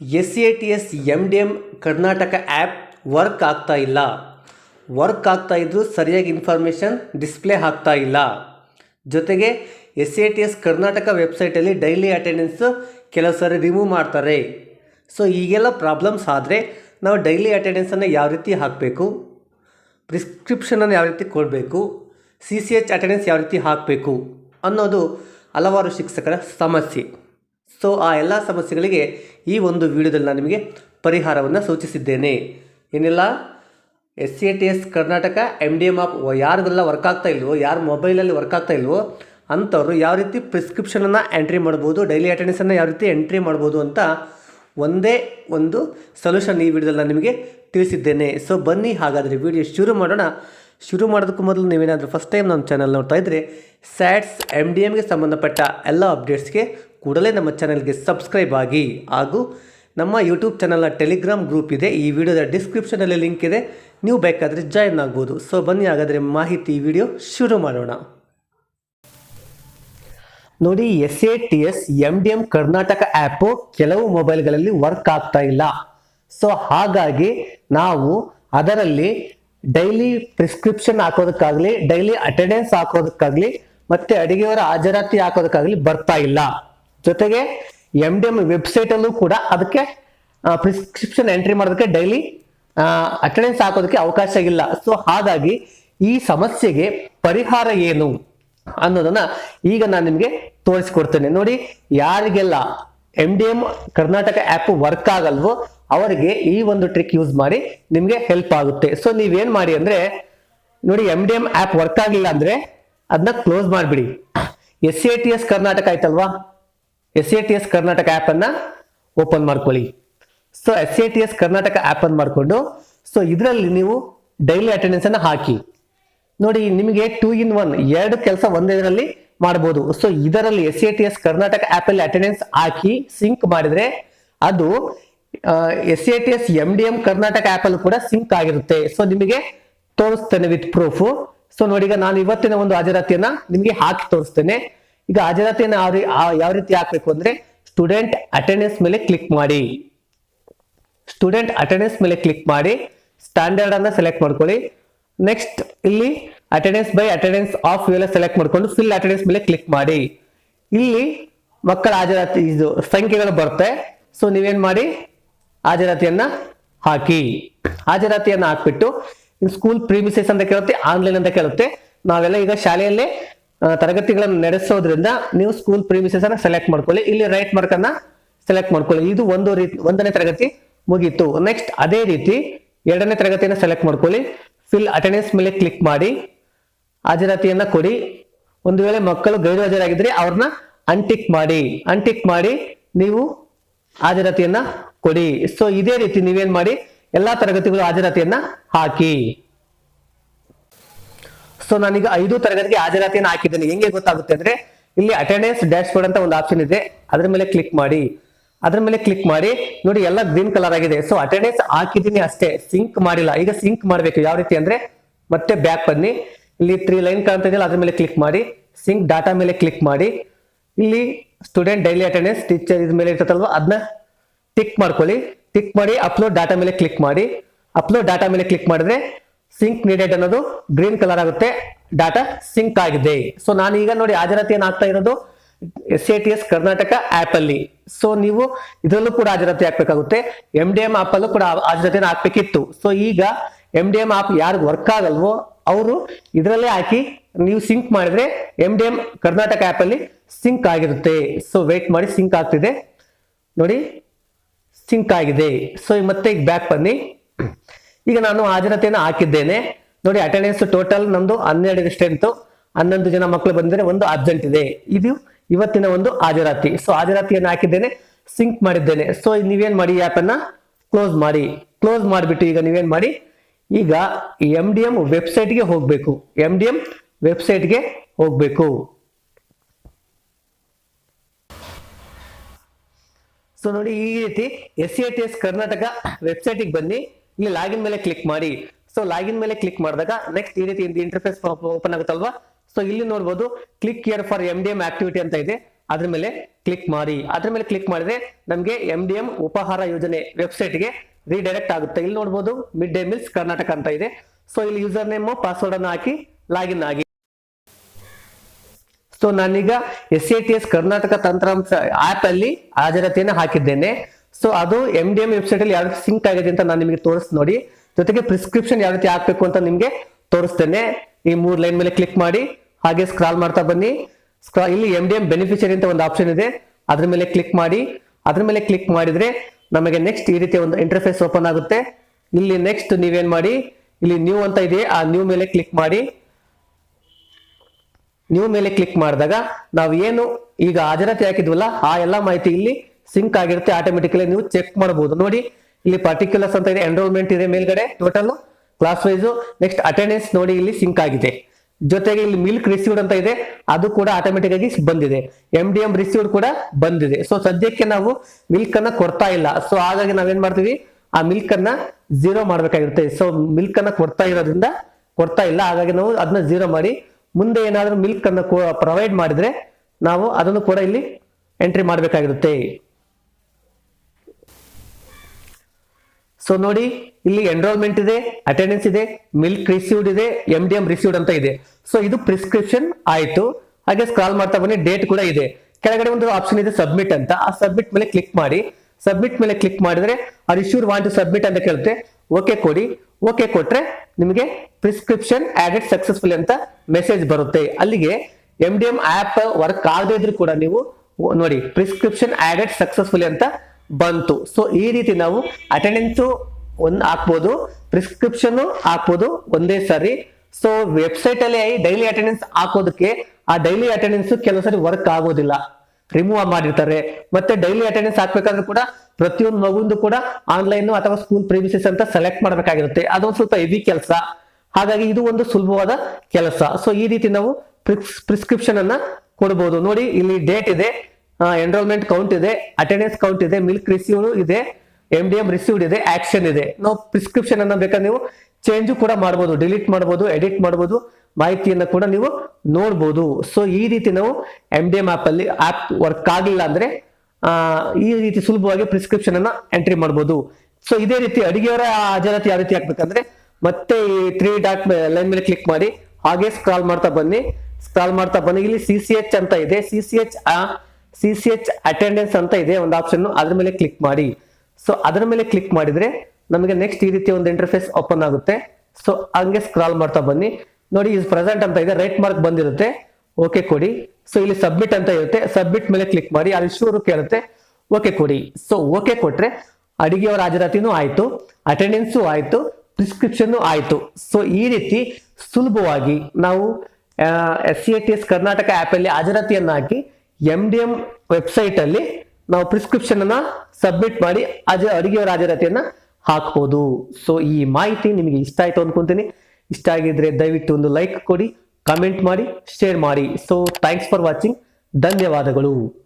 S A T S M D M Karnataka app work ಆಗ್ತಾ ಇಲ್ಲ. Work ಆಗ್ತಾ ಇದ್ದರೂ ಸರಿಯಾಗಿ ಇನ್ಫಾರ್ಮೇಷನ್ ಡಿಸ್ಪ್ಲೇ ಆಗ್ತಾ ಇಲ್ಲ. ಜೊತೆಗೆ S A T S Karnataka ವೆಬ್ಸೈಟಲ್ಲಿ ಡೈಲಿ ಅಟೆಂಡೆನ್ಸು ಕೆಲವು ಸಾರಿ ರಿಮೂವ್ ಮಾಡ್ತಾರೆ. ಸೊ, ಈಗೆಲ್ಲ ಪ್ರಾಬ್ಲಮ್ಸ್ ಆದರೆ ನಾವು ಡೈಲಿ ಅಟೆಂಡೆನ್ಸನ್ನು ಯಾವ ರೀತಿ ಹಾಕಬೇಕು? ಪ್ರಿಸ್ಕ್ರಿಪ್ಷನನ್ನು ಯಾವ ರೀತಿ ಕೊಡಬೇಕು? ಸಿ ಸಿ ಎಚ್ ಅಟೆಂಡೆನ್ಸ್ ಯಾವ ರೀತಿ ಹಾಕಬೇಕು ಅನ್ನೋದು ಹಲವಾರು ಶಿಕ್ಷಕರ ಸಮಸ್ಯೆ. ಸೊ ಆ ಎಲ್ಲ ಸಮಸ್ಯೆಗಳಿಗೆ ಈ ಒಂದು ವಿಡಿಯೋದಲ್ಲಿ ನಾನು ನಿಮಗೆ ಪರಿಹಾರವನ್ನು ಸೂಚಿಸಿದ್ದೇನೆ. ಏನಿಲ್ಲ? S C T S Karnataka M D M app ಯಾರದೆಲ್ಲ work ಆಗ್ತಾ ಇಲ್ವೋ, ಯಾರು ಮೊಬೈಲಲ್ಲಿ ವರ್ಕ್ ಆಗ್ತಾ ಇಲ್ವೋ ಅಂಥವ್ರು ಯಾವ ರೀತಿ ಪ್ರಿಸ್ಕ್ರಿಪ್ಷನನ್ನು ಎಂಟ್ರಿ ಮಾಡ್ಬೋದು ಡೈಲಿ ಅಟೆಂಡೆನ್ಸನ್ನು ಯಾವ ರೀತಿ ಎಂಟ್ರಿ ಮಾಡ್ಬೋದು ಅಂತ ಒಂದೇ ಒಂದು ಸೊಲ್ಯೂಷನ್ ಈ ವಿಡಿಯೋದಲ್ಲಿ ನಾನು ನಿಮಗೆ ತಿಳಿಸಿದ್ದೇನೆ. ಸೊ ಬನ್ನಿ ಹಾಗಾದರೆ ವಿಡಿಯೋ ಶುರು ಮಾಡೋಣ. ಶುರು ಮಾಡೋದಕ್ಕೂ ಮೊದಲು ನೀವೇನಾದರೂ ಫಸ್ಟ್ ಟೈಮ್ ನಮ್ಮ ಚಾನಲ್ ನೋಡ್ತಾ ಇದ್ದರೆ ಸ್ಯಾಟ್ಸ್ ಎಂ ಡಿ ಎಮ್ಗೆ ಸಂಬಂಧಪಟ್ಟ ಎಲ್ಲ ಅಪ್ಡೇಟ್ಸ್ಗೆ ಕೂಡಲೇ ನಮ್ಮ ಚಾನಲ್ಗೆ ಸಬ್ಸ್ಕ್ರೈಬ್ ಆಗಿ ಹಾಗೂ ನಮ್ಮ ಯೂಟ್ಯೂಬ್ ಚಾನಲ್ನ ಟೆಲಿಗ್ರಾಮ್ ಗ್ರೂಪ್ ಇದೆ. ಈ ವಿಡಿಯೋದ ಡಿಸ್ಕ್ರಿಪ್ಷನಲ್ಲಿ ಲಿಂಕ್ ಇದೆ. ನೀವು ಬೇಕಾದರೆ ಜಾಯಿನ್ ಆಗ್ಬೋದು. ಸೊ ಬನ್ನಿ, ಹಾಗಾದರೆ ಮಾಹಿತಿ ವಿಡಿಯೋ ಶುರು ಮಾಡೋಣ. ನೋಡಿ S A T S M D M Karnataka app ಕೆಲವು ಮೊಬೈಲ್ಗಳಲ್ಲಿ ವರ್ಕ್ ಆಗ್ತಾ ಇಲ್ಲ. ಸೊ ಹಾಗಾಗಿ ನಾವು ಅದರಲ್ಲಿ ಡೈಲಿ ಪ್ರಿಸ್ಕ್ರಿಪ್ಷನ್ ಹಾಕೋದಕ್ಕಾಗಲಿ, ಡೈಲಿ ಅಟೆಂಡೆನ್ಸ್ ಹಾಕೋದಕ್ಕಾಗಲಿ, ಮತ್ತೆ ಅಡಿಗೆಯವರ ಹಾಜರಾತಿ ಹಾಕೋದಕ್ಕಾಗಲಿ ಬರ್ತಾ ಇಲ್ಲ. ಜೊತೆಗೆ ಎಂ ಡಿ ಎಂ ವೆಬ್ಸೈಟಲ್ಲೂ ಕೂಡ ಅದಕ್ಕೆ ಪ್ರಿಸ್ಕ್ರಿಪ್ಷನ್ ಎಂಟ್ರಿ ಮಾಡೋದಕ್ಕೆ ಡೈಲಿ ಅಟೆಂಡೆನ್ಸ್ ಹಾಕೋದಕ್ಕೆ ಅವಕಾಶ ಇಲ್ಲ. ಸೊ ಹಾಗಾಗಿ ಈ ಸಮಸ್ಯೆಗೆ ಪರಿಹಾರ ಏನು ಅನ್ನೋದನ್ನ ಈಗ ನಾನು ನಿಮಗೆ ತೋರಿಸ್ಕೊಡ್ತೇನೆ. ನೋಡಿ, ಯಾರಿಗೆಲ್ಲ M D M Karnataka app work ಆಗಲ್ವೋ ಅವರಿಗೆ ಈ ಒಂದು ಟ್ರಿಕ್ ಯೂಸ್ ಮಾಡಿ ನಿಮಗೆ ಹೆಲ್ಪ್ ಆಗುತ್ತೆ. ಸೊ ನೀವೇನ್ ಮಾಡಿ ಅಂದ್ರೆ, ನೋಡಿ M D M app work ಆಗಲಿಲ್ಲ ಅಂದ್ರೆ ಅದನ್ನ ಕ್ಲೋಸ್ ಮಾಡಿಬಿಡಿ. S A T S Karnataka ಆಯ್ತಲ್ವಾ? S A T S Karnataka app ಅನ್ನ ಓಪನ್ ಮಾಡ್ಕೊಳ್ಳಿ. So S A T S Karnataka app ಅನ್ನು ಮಾಡಿಕೊಂಡು ಸೊ ಇದರಲ್ಲಿ ನೀವು ಡೈಲಿ ಅಟೆಂಡೆನ್ಸ್ ಅನ್ನ ಹಾಕಿ. ನೋಡಿ, ನಿಮಗೆ ಟೂ ಇನ್ ಒನ್ ಎರಡು ಕೆಲಸ ಒಂದೇ ಇದರಲ್ಲಿ ಮಾಡಬಹುದು ಸೊ ಇದರಲ್ಲಿ S A T S Karnataka app ಅಲ್ಲಿ ಅಟೆಂಡೆನ್ಸ್ ಹಾಕಿ ಸಿಂಕ್ ಮಾಡಿದ್ರೆ ಅದು S A T S M D M Karnataka app ಅಲ್ಲಿ ಕೂಡ ಸಿಂಕ್ ಆಗಿರುತ್ತೆ. ಸೊ ನಿಮಗೆ ತೋರಿಸ್ತೇನೆ ವಿತ್ ಪ್ರೂಫ್ ಸೊ ನೋಡಿ, ಈಗ ನಾನು ಇವತ್ತಿನ ಒಂದು ಹಾಜರಾತಿಯನ್ನ ನಿಮಗೆ ಹಾಕಿ ತೋರಿಸ್ತೇನೆ. ಈಗ ಹಾಜರಾತಿಯನ್ನ ಯಾವ ರೀತಿ ಹಾಕ್ಬೇಕು ಅಂದ್ರೆ ಸ್ಟೂಡೆಂಟ್ ಅಟೆಂಡೆನ್ಸ್ ಮೇಲೆ ಕ್ಲಿಕ್ ಮಾಡಿ. ಸ್ಟೂಡೆಂಟ್ ಅಟೆಂಡೆನ್ಸ್ ಮೇಲೆ ಕ್ಲಿಕ್ ಮಾಡಿ. ಸ್ಟ್ಯಾಂಡರ್ಡ್ ಅನ್ನ ಸೆಲೆಕ್ಟ್ ಮಾಡ್ಕೊಳ್ಳಿ. ನೆಕ್ಸ್ಟ್ ಇಲ್ಲಿ ಅಟೆಂಡೆನ್ಸ್ ಬೈ ಅಟೆಂಡೆನ್ಸ್ ಆಫ್ ಇವೆಲ್ಲ ಸೆಲೆಕ್ಟ್ ಮಾಡ್ಕೊಂಡು ಫಿಲ್ ಅಟೆಂಡೆನ್ಸ್ ಮೇಲೆ ಕ್ಲಿಕ್ ಮಾಡಿ. ಇಲ್ಲಿ ಮಕ್ಕಳ ಹಾಜರಾತಿ ಇದು ಸಂಖ್ಯೆಗಳು ಬರುತ್ತೆ. ಸೊ ನೀವೇನ್ ಮಾಡಿ? ಹಾಜರಾತಿಯನ್ನ ಹಾಕಿ. ಹಾಜರಾತಿಯನ್ನ ಹಾಕ್ಬಿಟ್ಟು ಸ್ಕೂಲ್ ಪ್ರೀಮಿಸಸ್ ಅಂತ ಕೇಳುತ್ತೆ ಆನ್ಲೈನ್ ಅಂತ ಕೇಳುತ್ತೆ. ನಾವೆಲ್ಲ ಈಗ ಶಾಲೆಯಲ್ಲೇ ತರಗತಿಗಳನ್ನು ನಡೆಸೋದ್ರಿಂದ ನೀವು ಸ್ಕೂಲ್ ಪ್ರೀಮಿಸಸ್ ಅನ್ನ ಸೆಲೆಕ್ಟ್ ಮಾಡ್ಕೊಳ್ಳಿ. ಇಲ್ಲಿ ರೈಟ್ ಮಾರ್ಕ್ ಅನ್ನ ಸೆಲೆಕ್ಟ್ ಮಾಡ್ಕೊಳ್ಳಿ. ಇದು ಒಂದು ರೀತಿ, ಒಂದನೇ ತರಗತಿ ಮುಗೀತು. ನೆಕ್ಸ್ಟ್ ಅದೇ ರೀತಿ ಎರಡನೇ ತರಗತಿಯನ್ನ ಸೆಲೆಕ್ಟ್ ಮಾಡ್ಕೊಳ್ಳಿ. ಫಿಲ್ ಅಟೆಂಡೆನ್ಸ್ ಮೇಲೆ ಕ್ಲಿಕ್ ಮಾಡಿ, ಹಾಜರಾತಿಯನ್ನ ಕೊಡಿ. ಒಂದು ವೇಳೆ ಮಕ್ಕಳು ಗೈರು ಹಾಜರಾಗಿದ್ರೆ ಅವ್ರನ್ನ ಅನ್ಟಿಕ್ ಮಾಡಿ. ಅನ್ಟಿಕ್ ಮಾಡಿ ನೀವು ಹಾಜರಾತಿಯನ್ನ ಕೊಡಿ. ಸೊ ಇದೇ ರೀತಿ ನೀವೇನ್ ಮಾಡಿ? ಎಲ್ಲಾ ತರಗತಿಗಳು ಹಾಜರಾತಿಯನ್ನ ಹಾಕಿ. ಸೊ ನಾನೀಗ ಐದು ತರಗತಿಗೆ ಹಾಜರಾತಿಯನ್ನು ಹಾಕಿದ್ದೀನಿ. ಹೆಂಗೆ ಗೊತ್ತಾಗುತ್ತೆ ಅಂದ್ರೆ, ಇಲ್ಲಿ ಅಟೆಂಡೆನ್ಸ್ ಡ್ಯಾಶ್ ಬೋರ್ಡ್ ಅಂತ ಒಂದು ಆಪ್ಷನ್ ಇದೆ. ಅದ್ರ ಮೇಲೆ ಕ್ಲಿಕ್ ಮಾಡಿ. ಅದ್ರ ಮೇಲೆ ಕ್ಲಿಕ್ ಮಾಡಿ. ನೋಡಿ, ಎಲ್ಲ ಗ್ರೀನ್ ಕಲರ್ ಆಗಿದೆ. ಸೊ ಅಟೆಂಡೆನ್ಸ್ ಹಾಕಿದ್ದೀನಿ ಅಷ್ಟೇ. ಸಿಂಕ್ ಮಾಡಿಲ್ಲ. ಈಗ ಸಿಂಕ್ ಮಾಡಬೇಕು. ಯಾವ ರೀತಿ ಅಂದ್ರೆ, ಮತ್ತೆ ಬ್ಯಾಕ್ ಬನ್ನಿ. ಇಲ್ಲಿ ತ್ರೀ ಲೈನ್ ಕಾಣ್ತಾ ಇದೆಯಲ್ಲ, ಅದ್ರ ಮೇಲೆ ಕ್ಲಿಕ್ ಮಾಡಿ. ಸಿಂಕ್ ಡಾಟಾ ಮೇಲೆ ಕ್ಲಿಕ್ ಮಾಡಿ. ಇಲ್ಲಿ ಸ್ಟೂಡೆಂಟ್ ಡೈಲಿ ಅಟೆಂಡೆನ್ಸ್ ಟೀಚರ್ ಇದ್ರ ಮೇಲೆ ಇರ್ತದಲ್ವ ಅದನ್ನ ಟಿಕ್ ಮಾಡ್ಕೊಳ್ಳಿ. ಟಿಕ್ ಮಾಡಿ ಅಪ್ಲೋಡ್ ಡಾಟಾ ಮೇಲೆ ಕ್ಲಿಕ್ ಮಾಡಿ. ಅಪ್ಲೋಡ್ ಡಾಟಾ ಮೇಲೆ ಕ್ಲಿಕ್ ಮಾಡಿದ್ರೆ ಸಿಂಕ್ ನೀಡೆಡ್ ಅನ್ನೋದು ಗ್ರೀನ್ ಕಲರ್ ಆಗುತ್ತೆ. ಡಾಟಾ ಸಿಂಕ್ ಆಗಿದೆ. ಸೊ ನಾನು ಈಗ ನೋಡಿ ಹಾಜರಾತಿಯನ್ನು ಆಗ್ತಾ ಇರೋದು S A T S Karnataka app ಅಲ್ಲಿ. ಸೊ ನೀವು ಇದರಲ್ಲೂ ಕೂಡ ಹಾಜರಾತಿ ಹಾಕ್ಬೇಕಾಗುತ್ತೆ. ಎಂ ಡಿ ಎಂ ಆಪ್ ಅಲ್ಲೂ ಕೂಡ ಹಾಜರಾತಿಯನ್ನು ಹಾಕ್ಬೇಕಿತ್ತು. ಸೊ ಈಗ ಎಂ ಡಿ ಎಂ ಆಪ್ ಯಾರು ವರ್ಕ್ ಆಗಲ್ವೋ ಅವರು ಇದರಲ್ಲೇ ಹಾಕಿ ನೀವು ಸಿಂಕ್ ಮಾಡಿದ್ರೆ M D M Karnataka app ಅಲ್ಲಿ ಸಿಂಕ್ ಆಗಿರುತ್ತೆ. ಸೊ ವೇಟ್ ಮಾಡಿ ಸಿಂಕ್ ಆಗ್ತಿದೆ. ನೋಡಿ ಸಿಂಕ್ ಆಗಿದೆ. ಸೊ ಮತ್ತೆ ಈಗ ಬ್ಯಾಕ್ ಬನ್ನಿ. ಈಗ ನಾನು ಹಾಜರಾತಿಯನ್ನು ಹಾಕಿದ್ದೇನೆ. ನೋಡಿ ಅಟೆಂಡೆನ್ಸ್ ಟೋಟಲ್ ನಮ್ದು ಹನ್ನೆರಡು ಸ್ಟ್ರೆಂತ್ ಹನ್ನೊಂದು ಜನ ಮಕ್ಕಳು ಬಂದರೆ ಒಂದು ಅಬ್ಸೆಂಟ್ ಇದೆ. ಇದು ಇವತ್ತಿನ ಒಂದು ಹಾಜರಾತಿ. ಸೊ ಹಾಜರಾತಿಯನ್ನು ಹಾಕಿದ್ದೇನೆ ಸಿಂಕ್ ಮಾಡಿದ್ದೇನೆ. ಸೊ ನೀವೇನ್ ಮಾಡಿ ಆಪ್ ಅನ್ನ? ಕ್ಲೋಸ್ ಮಾಡಿ. ಕ್ಲೋಸ್ ಮಾಡಿಬಿಟ್ಟು ಈಗ ನೀವೇನ್ ಮಾಡಿ? ಈಗ ಎಂ ಡಿ ಎಂ ವೆಬ್ಸೈಟ್ಗೆ ಹೋಗ್ಬೇಕು. ಎಂ ಡಿ ಎಂ ವೆಬ್ಸೈಟ್ಗೆ ಹೋಗ್ಬೇಕು. ಸೊ ನೋಡಿ, ಈ ರೀತಿ S C T S Karnataka ವೆಬ್ಸೈಟಿಗೆ ಬನ್ನಿ. ಇಲ್ಲಿ ಲಾಗಿನ್ ಮೇಲೆ ಕ್ಲಿಕ್ ಮಾಡಿ. ಸೊ ಲಾಗಿನ್ ಮೇಲೆ ಕ್ಲಿಕ್ ಮಾಡಿದಾಗ ನೆಕ್ಸ್ಟ್ ಈ ರೀತಿ ಇಂಟರ್ಫೇಸ್ ಓಪನ್ ಆಗುತ್ತಲ್ವಾ? ಸೊ ಇಲ್ಲಿ ನೋಡ್ಬೋದು click here for M D M activity ಅಂತ ಇದೆ. ಅದ್ರ ಮೇಲೆ ಕ್ಲಿಕ್ ಮಾಡಿ. ಅದ್ರ ಮೇಲೆ ಕ್ಲಿಕ್ ಮಾಡಿದ್ರೆ ನಮಗೆ ಎಂ ಡಿ ಎಂ ಉಪಹಾರ ಯೋಜನೆ ವೆಬ್ಸೈಟ್ಗೆ ರೀಡೈರೆಕ್ಟ್ ಆಗುತ್ತೆ. ಇಲ್ಲಿ ನೋಡ್ಬೋದು ಮಿಡ್ ಡೇ ಮೀಲ್ಸ್ ಕರ್ನಾಟಕ ಅಂತ ಇದೆ. ಸೊ ಇಲ್ಲಿ ಯೂಸರ್ ನೇಮ್ ಪಾಸ್ವರ್ಡ್ ಅನ್ನು ಹಾಕಿ ಲಾಗಿನ್ ಆಗಿ. ಸೊ ನಾನೀಗ S A T S Karnataka ತಂತ್ರಾಂಶ ಆಪ್ ಅಲ್ಲಿ ಹಾಜರತೆಯನ್ನು ಹಾಕಿದ್ದೇನೆ. ಸೊ ಅದು ಎಂ ಡಿ ಎಂ ವೆಬ್ಸೈಟ್ ಅಲ್ಲಿ ಯಾವ ರೀತಿ ಸಿಂಕ್ ಆಗಿದೆ ಅಂತ ನಾನು ನಿಮಗೆ ತೋರಿಸ್ ನೋಡಿ. ಜೊತೆಗೆ ಪ್ರಿಸ್ಕ್ರಿಪ್ಷನ್ ಯಾವ ರೀತಿ ಹಾಕ್ಬೇಕು ಅಂತ ನಿಮಗೆ ತೋರಿಸ್ತೇನೆ. ಈ ಮೂರ್ ಲೈನ್ ಮೇಲೆ ಕ್ಲಿಕ್ ಮಾಡಿ, ಹಾಗೆ ಸ್ಕ್ರಾಲ್ ಮಾಡ್ತಾ ಬನ್ನಿ. ಇಲ್ಲಿ ಎಂ ಡಿ ಎಂ ಬೆನಿಫಿಷರಿ ಅಂತ ಒಂದು ಆಪ್ಷನ್ ಇದೆ. ಅದ್ರ ಮೇಲೆ ಕ್ಲಿಕ್ ಮಾಡಿ. ಅದ್ರ ಮೇಲೆ ಕ್ಲಿಕ್ ಮಾಡಿದ್ರೆ ನಮಗೆ ನೆಕ್ಸ್ಟ್ ಈ ರೀತಿಯ ಒಂದು ಇಂಟರ್ಫೇಸ್ ಓಪನ್ ಆಗುತ್ತೆ. ಇಲ್ಲಿ ನೆಕ್ಸ್ಟ್ ನೀವೇನ್ ಮಾಡಿ, ಇಲ್ಲಿ ನ್ಯೂ ಅಂತ ಇದೆ. ಆ ನ್ಯೂ ಮೇಲೆ ಕ್ಲಿಕ್ ಮಾಡಿ. ನ್ಯೂ ಮೇಲೆ ಕ್ಲಿಕ್ ಮಾಡಿದಾಗ ನಾವು ಏನು ಈಗ ಹಾಜರಾತಿ ಹಾಕಿದ್ವಲ್ಲ, ಆ ಎಲ್ಲ ಮಾಹಿತಿ ಇಲ್ಲಿ ಸಿಂಕ್ ಆಗಿರುತ್ತೆ ಆಟೋಮೆಟಿಕಲಿ ನೀವು ಚೆಕ್ ಮಾಡಬಹುದು ನೋಡಿ, ಇಲ್ಲಿ ಪರ್ಟಿಕ್ಯುಲರ್ಸ್ ಅಂತ ಇದೆ ಎನ್ರೋಲ್ಮೆಂಟ್ ಇದೆ ಮೇಲ್ಗಡೆ total class wise next attendance ನೋಡಿ, ಇಲ್ಲಿ ಸಿಂಕ್ ಆಗಿದೆ. ಜೊತೆಗೆ ಇಲ್ಲಿ ಮಿಲ್ಕ್ ರಿಸೀವ್ಡ್ ಅಂತ ಇದೆ, ಅದು ಕೂಡ ಆಟೋಮೆಟಿಕ್ ಆಗಿ ಬಂದಿದೆ. ಎಂ ಡಿ ಎಂ ರಿಸೀವ್ಡ್ ಕೂಡ ಬಂದಿದೆ. ಸೊ ಸದ್ಯಕ್ಕೆ ನಾವು ಮಿಲ್ಕ್ ಅನ್ನ ಕೊಡ್ತಾ ಇಲ್ಲ. ಸೊ ಹಾಗಾಗಿ ನಾವೇನ್ ಮಾಡ್ತೀವಿ? ಆ ಮಿಲ್ಕ್ ಅನ್ನ ಝೀರೋ ಮಾಡ್ಬೇಕಾಗಿರುತ್ತೆ. ಸೊ ಮಿಲ್ಕ್ ಅನ್ನ ಕೊಡ್ತಾ ಇರೋದ್ರಿಂದ ಕೊಡ್ತಾ ಇಲ್ಲ. ಹಾಗಾಗಿ ನಾವು ಅದನ್ನ ಝೀರೋ ಮಾಡಿ, ಮುಂದೆ ಏನಾದ್ರೂ ಮಿಲ್ಕ್ ಅನ್ನ ಪ್ರೊವೈಡ್ ಮಾಡಿದ್ರೆ ನಾವು ಅದನ್ನು ಕೂಡ ಇಲ್ಲಿ ಎಂಟ್ರಿ ಮಾಡಬೇಕಾಗಿರುತ್ತೆ. ಸೊ ನೋಡಿ, ಇಲ್ಲಿ ಎನ್ರೋಲ್ಮೆಂಟ್ ಇದೆ ಅಟೆಂಡೆನ್ಸ್ ಇದೆ ಮಿಲ್ಕ್ ರಿಸೀವ್ಡ್ ಇದೆ ಎಂ ಡಿ ಎಂ ರಿಸೀವ್ಡ್ ಅಂತ ಇದೆ. ಸೊ ಇದು ಪ್ರಿಸ್ಕ್ರಿಪ್ಷನ್ ಆಯಿತು. ಹಾಗೆ ಸ್ಕ್ರಾಲ್ ಮಾಡ್ತಾ ಬನ್ನಿ ಡೇಟ್ ಕೂಡ ಇದೆ. ಕೆಳಗಡೆ ಒಂದು ಆಪ್ಷನ್ ಇದೆ ಸಬ್ಮಿಟ್ ಅಂತ. ಆ ಸಬ್ಮಿಟ್ ಮೇಲೆ ಕ್ಲಿಕ್ ಮಾಡಿ. ಸಬ್ಮಿಟ್ ಮೇಲೆ ಕ್ಲಿಕ್ ಮಾಡಿದ್ರೆ are you sure want to submit ಅಂತ ಕೇಳುತ್ತೆ. ಓಕೆ ಕೊಡಿ. ಓಕೆ ಕೊಟ್ರೆ ನಿಮಗೆ ಪ್ರಿಸ್ಕ್ರಿಪ್ಷನ್ ಆಡೆಡ್ ಸಕ್ಸಸ್ಫುಲ್ ಅಂತ ಮೆಸೇಜ್ ಬರುತ್ತೆ. ಅಲ್ಲಿಗೆ M D M app work ಆಗದೇ ಇದ್ರೂ ಕೂಡ ನೀವು, ನೋಡಿ ಪ್ರಿಸ್ಕ್ರಿಪ್ಷನ್ ಆಡೆಡ್ ಸಕ್ಸಸ್ಫುಲ್ ಅಂತ ಬಂತು. ಸೊ ಈ ರೀತಿ ನಾವು ಅಟೆಂಡೆನ್ಸು ಒಂದು ಹಾಕ್ಬೋದು ಪ್ರಿಸ್ಕ್ರಿಪ್ಷನ್ ಹಾಕ್ಬೋದು ಒಂದೇ ಸಾರಿ. ಸೊ ವೆಬ್ಸೈಟ್ ಅಲ್ಲಿ ಡೈಲಿ ಅಟೆಂಡೆನ್ಸ್ ಹಾಕೋದಕ್ಕೆ ಆ ಡೈಲಿ ಅಟೆಂಡೆನ್ಸ್ ಕೆಲವು ಸರಿ ವರ್ಕ್ ಆಗೋದಿಲ್ಲ. ರಿಮೂವ್ ಮಾಡಿರ್ತಾರೆ. ಮತ್ತೆ ಡೈಲಿ ಅಟೆಂಡೆನ್ಸ್ ಹಾಕ್ಬೇಕಾದ್ರೂ ಕೂಡ ಪ್ರತಿಯೊಂದು ಮಗುಂದು ಕೂಡ ಆನ್ಲೈನ್ ಅಥವಾ ಸ್ಕೂಲ್ ಪ್ರಿವಿಸಸ್ ಅಂತ ಸೆಲೆಕ್ಟ್ ಮಾಡಬೇಕಾಗಿರುತ್ತೆ. ಅದೊಂದು ಸ್ವಲ್ಪ ಹೆವಿ ಕೆಲಸ. ಹಾಗಾಗಿ ಇದು ಒಂದು ಸುಲಭವಾದ ಕೆಲಸ. ಸೊ ಈ ರೀತಿ ನಾವು ಪ್ರಿಸ್ಕ್ರಿಪ್ಷನ್ ಅನ್ನ ಕೊಡಬಹುದು ನೋಡಿ, ಇಲ್ಲಿ ಡೇಟ್ ಇದೆ. ಎನ್ರೋಲ್ಮೆಂಟ್ ಕೌಂಟ್ ಇದೆ ಅಟೆಂಡೆನ್ಸ್ ಕೌಂಟ್ ಇದೆ ಮಿಲ್ಕ್ ರಿಸೀವ್ ಇದೆ ಎಂ ಡಿ ಎಂ ರಿಸೀವ್ಡ್ ಇದೆ ಆಕ್ಷನ್ ಇದೆ. ನಾವು ಪ್ರಿಸ್ಕ್ರಿಪ್ಷನ್ ಅನ್ನ ಬೇಕಾದ್ರೆ ನೀವು ಚೇಂಜ್ ಕೂಡ ಮಾಡಬಹುದು ಡಿಲೀಟ್ ಮಾಡಬಹುದು ಎಡಿಟ್ ಮಾಡಬಹುದು ಮಾಹಿತಿಯನ್ನ ಕೂಡ ನೀವು ನೋಡಬಹುದು ಸೊ ಈ ರೀತಿ ನಾವು ಎಂ ಡಿ ಎಂ ಆಪ್ ಅಲ್ಲಿ ಆಪ್ ವರ್ಕ್ ಆಗಲಿಲ್ಲ ಅಂದ್ರೆ ಆ, ಈ ರೀತಿ ಸುಲಭವಾಗಿ ಪ್ರಿಸ್ಕ್ರಿಪ್ಷನ್ ಅನ್ನ ಎಂಟ್ರಿ ಮಾಡಬಹುದು ಸೊ ಇದೇ ರೀತಿ ಅಡಿಗೆಯವರ ಹಾಜರಾತಿ ಯಾವ ರೀತಿ ಹಾಕ್ಬೇಕಂದ್ರೆ ಮತ್ತೆ ಈ ತ್ರೀ ಡಾಟ್ ಲೈನ್ ಮೇಲೆ ಕ್ಲಿಕ್ ಮಾಡಿ ಹಾಗೆ ಸ್ಕ್ರಾಲ್ ಮಾಡ್ತಾ ಬನ್ನಿ. ಸ್ಕ್ರಾಲ್ ಮಾಡ್ತಾ ಬನ್ನಿ. ಇಲ್ಲಿ ಸಿ ಸಿ ಎಚ್ ಅಂತ ಇದೆ. C C H C C H attendance ಅಂತ ಇದೆ ಒಂದು ಆಪ್ಷನ್ ಅದ್ರ ಮೇಲೆ ಕ್ಲಿಕ್ ಮಾಡಿ. ಸೊ ಅದರ ಮೇಲೆ ಕ್ಲಿಕ್ ಮಾಡಿದ್ರೆ ನಮಗೆ ನೆಕ್ಸ್ಟ್ ಈ ರೀತಿ ಒಂದು ಇಂಟರ್ಫೇಸ್ ಓಪನ್ ಆಗುತ್ತೆ. ಸೊ ಹಂಗೆ ಸ್ಕ್ರಾಲ್ ಮಾಡ್ತಾ ಬನ್ನಿ. ನೋಡಿ ಇಸ್ ಪ್ರೆಸೆಂಟ್ ಅಂತ ಇದೆ. ರೈಟ್ ಮಾರ್ಕ್ ಬಂದಿರುತ್ತೆ. ಓಕೆ ಕೊಡಿ. ಸೊ ಇಲ್ಲಿ ಸಬ್ಮಿಟ್ ಅಂತ ಇರುತ್ತೆ. ಸಬ್ಮಿಟ್ ಮೇಲೆ ಕ್ಲಿಕ್ ಮಾಡಿ. ಅಲ್ಲಿ ಶೂರು ಕೇಳುತ್ತೆ. ಓಕೆ ಕೊಡಿ. ಸೊ ಓಕೆ ಕೊಟ್ರೆ ಅಡಿಗೆಯವರ ಹಾಜರಾತಿನೂ ಆಯ್ತು. ಅಟೆಂಡೆನ್ಸು ಆಯ್ತು. ಪ್ರಿಸ್ಕ್ರಿಪ್ಷನ್ ಆಯ್ತು. ಸೊ ಈ ರೀತಿ ಸುಲಭವಾಗಿ ನಾವು S C T S Karnataka app ಅಲ್ಲಿ ಹಾಜರಾತಿಯನ್ನ ಹಾಕಿ ಎಂ ಡಿ ಎಂ ವೆಬ್ಸೈಟ್ ಅಲ್ಲಿ ನಾವು ಪ್ರಿಸ್ಕ್ರಿಪ್ಷನ್ ಅನ್ನ ಸಬ್ಮಿಟ್ ಮಾಡಿ ಅಜ ಅಡುಗೆ ಹಾಜರಾತಿಯನ್ನ ಹಾಕ್ಬೋದು. ಸೊ ಈ ಮಾಹಿತಿ ನಿಮಗೆ ಇಷ್ಟ ಆಯ್ತು ಅನ್ಕೊಂತೀನಿ. ಇಷ್ಟ ಆಗಿದ್ರೆ ದಯವಿಟ್ಟು ಒಂದು ಲೈಕ್ ಕೊಡಿ ಕಮೆಂಟ್ ಮಾಡಿ ಶೇರ್ ಮಾಡಿ. ಸೊ ಥ್ಯಾಂಕ್ಸ್ ಫಾರ್ ವಾಚಿಂಗ್ ಧನ್ಯವಾದಗಳು.